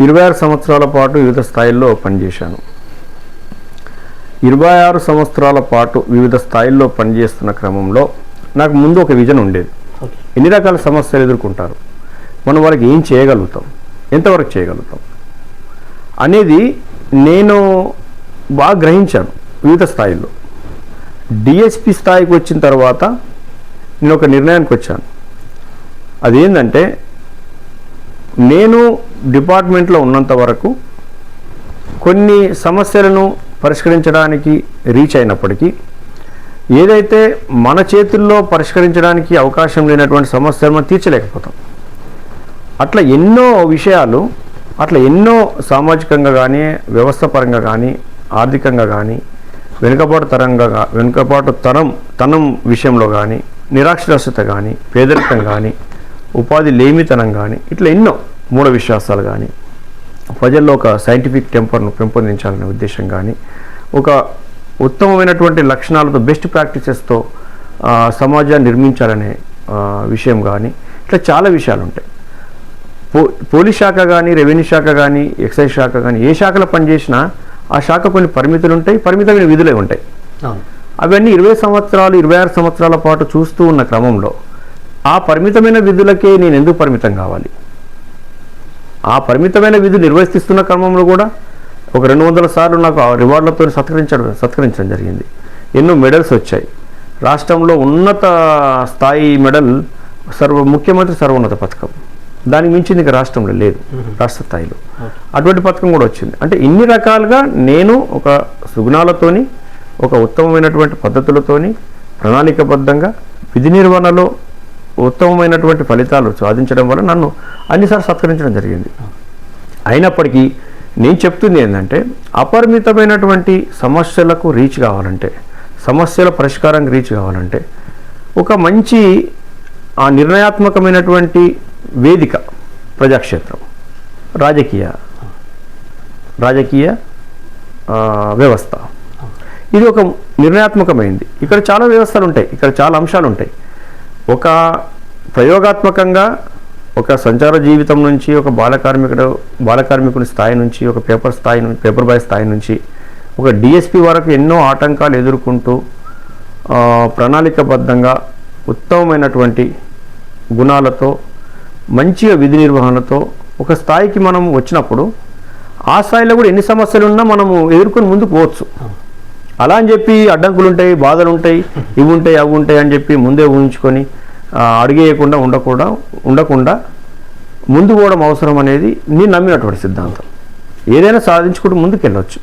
ఇరవై ఆరు సంవత్సరాల పాటు వివిధ స్థాయిల్లో పనిచేశాను. ఇరవై ఆరు సంవత్సరాల పాటు వివిధ స్థాయిల్లో పనిచేస్తున్న క్రమంలో నాకు ముందు ఒక విజన్ ఉండేది. ఎన్ని రకాల సమస్యలు ఎదుర్కొంటారు? మనం వాళ్ళకి ఏం చేయగలుగుతాం? ఎంతవరకు చేయగలుగుతాం? అనేది నేను బాగా గ్రహించాను వివిధ స్థాయిల్లో. డిఎస్పి స్థాయికి వచ్చిన తర్వాత నేను ఒక నిర్ణయానికి వచ్చాను. అదేంటంటే నేను డిపార్ట్మెంట్లో ఉన్నంత వరకు కొన్ని సమస్యలను పరిష్కరించడానికి రీచ్ అయినప్పటికీ ఏదైతే మన చేతుల్లో పరిష్కరించడానికి అవకాశం లేనటువంటి సమస్యలను తీర్చలేకపోతాం. అట్లా ఎన్నో విషయాలు అట్లా ఎన్నో సామాజికంగా కానీ వ్యవస్థ పరంగా కానీ ఆర్థికంగా కానీ వెనుకబాటు తరంగా వెనుకబాటు తరం తనం విషయంలో కానీ నిరాక్షరాస్యత కానీ పేదరికం కానీ ఉపాధి లేమితనం కానీ ఇట్లా ఎన్నో మూఢ విశ్వాసాలు కానీ ప్రజల్లో ఒక సైంటిఫిక్ టెంపర్ను పెంపొందించాలనే ఉద్దేశం కానీ ఒక ఉత్తమమైనటువంటి లక్షణాలతో బెస్ట్ ప్రాక్టీసెస్తో సమాజాన్ని నిర్మించాలనే విషయం కానీ ఇట్లా చాలా విషయాలు ఉంటాయి పో పోలీస్ శాఖ కానీ రెవెన్యూ శాఖ కానీ ఎక్సైజ్ శాఖ కానీ ఏ శాఖలో పనిచేసినా ఆ శాఖ కొన్ని పరిమితులు ఉంటాయి పరిమితమైన విధులే ఉంటాయి. అవును. అవన్నీ ఇరవై సంవత్సరాలు ఇరవై ఆరు సంవత్సరాల పాటు చూస్తూ ఉన్న క్రమంలో ఆ పరిమితమైన విధులకే నేను ఎందుకు పరిమితం కావాలి? ఆ పరిమితమైన విధులు నిర్వర్తిస్తున్న క్రమంలో కూడా ఒక రెండు వందల సార్లు నాకు ఆ రివార్డులతో సత్కరించడం సత్కరించడం జరిగింది. ఎన్నో మెడల్స్ వచ్చాయి. రాష్ట్రంలో ఉన్నత స్థాయి మెడల్ సర్వ ముఖ్యమంత్రి సర్వోన్నత పథకం. దానికి మించింది ఇక రాష్ట్రంలో లేదు రాష్ట్ర స్థాయిలో. అటువంటి పథకం కూడా వచ్చింది. అంటే ఇన్ని రకాలుగా నేను ఒక సుగుణాలతోని ఒక ఉత్తమమైనటువంటి పద్ధతులతోని ప్రణాళికబద్ధంగా విధి నిర్వహణలో ఉత్తమమైనటువంటి ఫలితాలు సాధించడం వల్ల నన్ను అన్నిసార్లు సత్కరించడం జరిగింది. అయినప్పటికీ నేను చెప్తుంది ఏంటంటే అపరిమితమైనటువంటి సమస్యలకు రీచ్ కావాలంటే సమస్యల పరిష్కారానికి రీచ్ కావాలంటే ఒక మంచి ఆ నిర్ణయాత్మకమైనటువంటి వేదిక ప్రజాక్షేత్రం రాజకీయ రాజకీయ వ్యవస్థ. ఇది ఒక నిర్ణయాత్మకమైంది. ఇక్కడ చాలా వ్యవస్థలు ఉంటాయి. ఇక్కడ చాలా అంశాలు ఉంటాయి. ఒక ప్రయోగాత్మకంగా ఒక సంచార జీవితం నుంచి ఒక బాల కార్మికుడు బాల స్థాయి నుంచి ఒక పేపర్ స్థాయి నుంచి పేపర్ బాయ్ స్థాయి నుంచి ఒక డిఎస్పి వరకు ఎన్నో ఆటంకాలు ఎదుర్కొంటూ ప్రణాళికబద్ధంగా ఉత్తమమైనటువంటి గుణాలతో మంచిగా విధి నిర్వహణతో ఒక స్థాయికి మనం వచ్చినప్పుడు ఆ స్థాయిలో కూడా ఎన్ని సమస్యలు ఉన్నా మనము ఎదుర్కొని ముందుకు పోవచ్చు. అలా అని చెప్పి అడ్డంకులు ఉంటాయి బాధలు ఉంటాయి ఇవి ఉంటాయి అవి ఉంటాయి అని చెప్పి ముందే ఊహించుకొని అడిగేయకుండా ఉండకుండా ఉండకుండా ముందు పోవడం అవసరం అనేది నేను నమ్మినటువంటి సిద్ధాంతం. ఏదైనా సాధించుకుంటూ ముందుకెళ్ళొచ్చు.